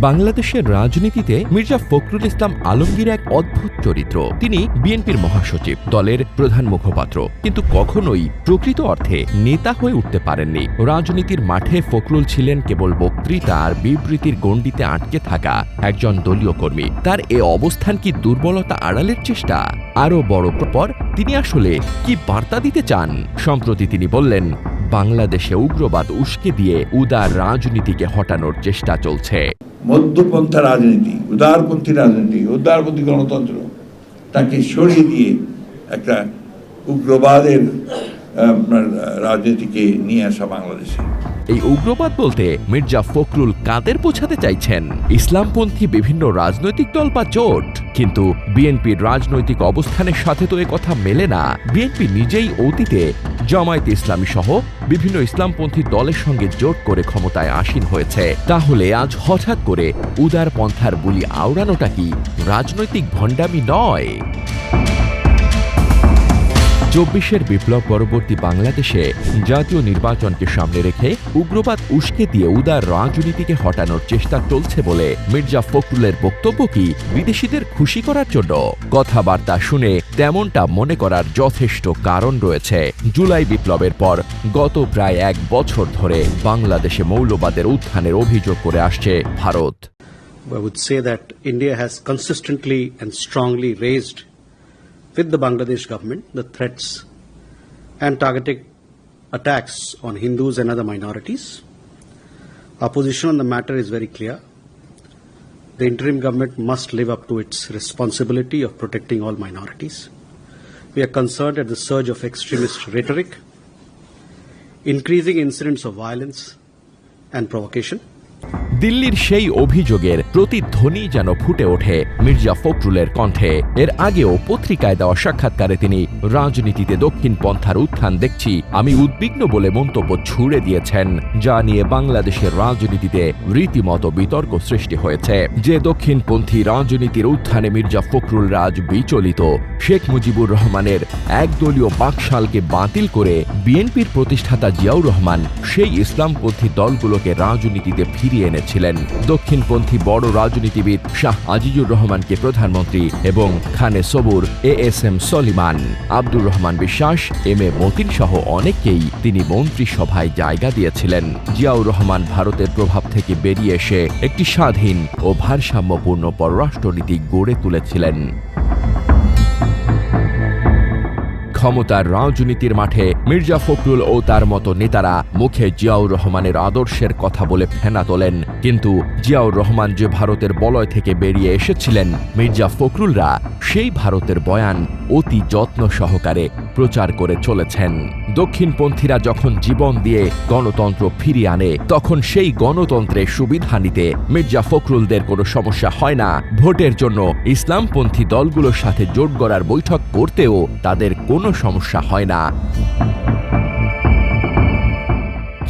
বাংলাদেশের রাজনীতিতে মির্জা ফখরুল ইসলাম আলমগীর এক অদ্ভুত চরিত্র। তিনি বিএনপির মহাসচিব, দলের প্রধান মুখপাত্র। কিন্তু কখনোই প্রকৃত অর্থে নেতা হয়ে উঠতে পারেননি। রাজনীতির মাঠে ফখরুল ছিলেন কেবল বক্তৃতা আর বিবৃতির গণ্ডিতে আটকে থাকা একজন দলীয় কর্মী। তার এ অবস্থান কি দুর্বলতা আড়ালের চেষ্টা? আরও বড় পর তিনি আসলে কি বার্তা দিতে চান? সম্প্রতি তিনি বললেন বাংলাদেশে উগ্রবাদ উস্কে দিয়ে উদার রাজনীতিকে হটানোর চেষ্টা চলছে। মধ্যপন্থা রাজনীতি উদারপন্থী রাজনীতি উদারপন্থী গণতন্ত্র তাকে সরিয়ে দিয়ে একটা উগ্রবাদের রাজনীতিকে নিয়ে আসা বাংলাদেশে। এই উগ্রবাদ বলতে মির্জা ফখরুল কাদের বোঝাতে চাইছেন? ইসলামপন্থী বিভিন্ন রাজনৈতিক দল বা জোট কিন্তু বিএনপির রাজনৈতিক অবস্থানের সাথে তো কথা মেলে না। বিএনপি নিজেই অতীতে জামায়াত ইসলামী সহ বিভিন্ন ইসলামপন্থী দলের সঙ্গে জোট করে ক্ষমতায় আসীন হয়েছে। তাহলে আজ হঠাৎ করে উদার পন্থার বুলি আওড়ানোটা কি রাজনৈতিক ভণ্ডামি নয়? চব্বিশের বিপ্লব পরবর্তী বাংলাদেশে জাতীয় নির্বাচনকে সামনে রেখে উগ্রবাদ উস্কে দিয়ে উদার রাজনীতিকে হটানোর চেষ্টা চলছে বলে মির্জা ফখরুলের বক্তব্য কি বিদেশিদের খুশি করার জন্য? কথাবার্তা শুনে তেমনটা মনে করার যথেষ্ট কারণ রয়েছে। জুলাই বিপ্লবের পর গত প্রায় এক বছর ধরে বাংলাদেশে মৌলবাদের উত্থানের অভিযোগ করে আসছে Bharat. I would say that India has consistently and strongly raised with the Bangladesh government the threats and targeted attacks on Hindus and other minorities. Our position on the matter is very clear. The interim government must live up to its responsibility of protecting all minorities. We are concerned at the surge of extremist rhetoric, increasing incidents of violence and provocation. দিল্লির সেই অভিযোগের প্রতিধ্বনি যেন ফুটে ওঠে মির্জা ফখরুলের কণ্ঠে। এর আগেও পত্রিকায় দেওয়া সাক্ষাৎকারে তিনি, রাজনীতিতে দক্ষিণ পন্থার উত্থান দেখছি, আমি উদ্বিগ্ন বলে মন্তব্য ছুড়ে দিয়েছেন, যা নিয়ে বাংলাদেশের রাজনীতিতে রীতিমতো বিতর্ক সৃষ্টি হয়েছে। যে দক্ষিণপন্থী রাজনীতির উত্থানে মির্জা ফখরুল রাজ বিচলিত, শেখ মুজিবুর রহমানের একদলীয় বাকশালকে বাতিল করে বিএনপির প্রতিষ্ঠাতা জিয়াউর রহমান সেই ইসলামপন্থী দলগুলোকে রাজনীতিতে ফিরিয়ে এনেছিলেন দক্ষিণপন্থী বড় রাজনীতিবিদ শাহ আজিজুর রহমানকে প্রধানমন্ত্রী এবং খানে Sabur A S M Soliman, Abdur Rahman Biswas, M A Matin সহ অনেককেই তিনি মন্ত্রিসভায় জায়গা দিয়েছিলেন। জিয়াউর রহমান ভারতের প্রভাব থেকে বেরিয়ে এসে একটি স্বাধীন ও ভারসাম্যপূর্ণ পররাষ্ট্রনীতি গড়ে তুলেছিলেন। ক্ষমতার রাজনীতির মাঠে মির্জা ফখরুল ও তার মতো নেতারা মুখে জিয়াউর রহমানের আদর্শের কথা বলে ফেনা তোলেন। কিন্তু জিয়াউর রহমান যে ভারতের বলয় থেকে বেরিয়ে এসেছিলেন, মির্জা ফখরুলরা সেই ভারতের বয়ান অতি যত্ন সহকারে প্রচার করে চলেছেন। দক্ষিণপন্থীরা যখন জীবন দিয়ে গণতন্ত্র ফিরিয়ে আনে, তখন সেই গণতন্ত্রের সুবিধা নিতে মির্জা ফখরুলদের কোনো সমস্যা হয় না। ভোটের জন্য ইসলামপন্থী দলগুলোর সাথে জোট গড়ার বৈঠক করতেও তাদের কোনো সমস্যা হয় না।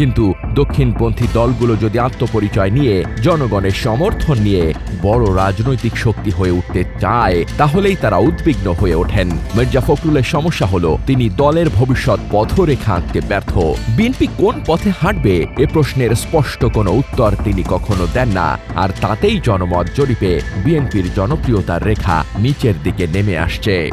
কিন্তু দক্ষিণপন্থী দলগুলো যদি আত্মপরিচয় নিয়ে, জনগণের সমর্থন নিয়ে বড় রাজনৈতিক শক্তি হয়ে উঠতে চায়, তাহলেই তারা উদ্বিগ্ন হয়ে ওঠেন। মির্জা ফখরুলের সমস্যা হলো, তিনি দলের ভবিষ্যৎ পথরেখা আঁকতে ব্যর্থ। বিএনপি কোন পথে হাঁটবে, এ প্রশ্নের স্পষ্ট কোনো উত্তর তিনি কখনো দেন না। আর তাতেই জনমত জরিপে বিএনপির জনপ্রিয়তার রেখা নিচের দিকে নেমে আসছে।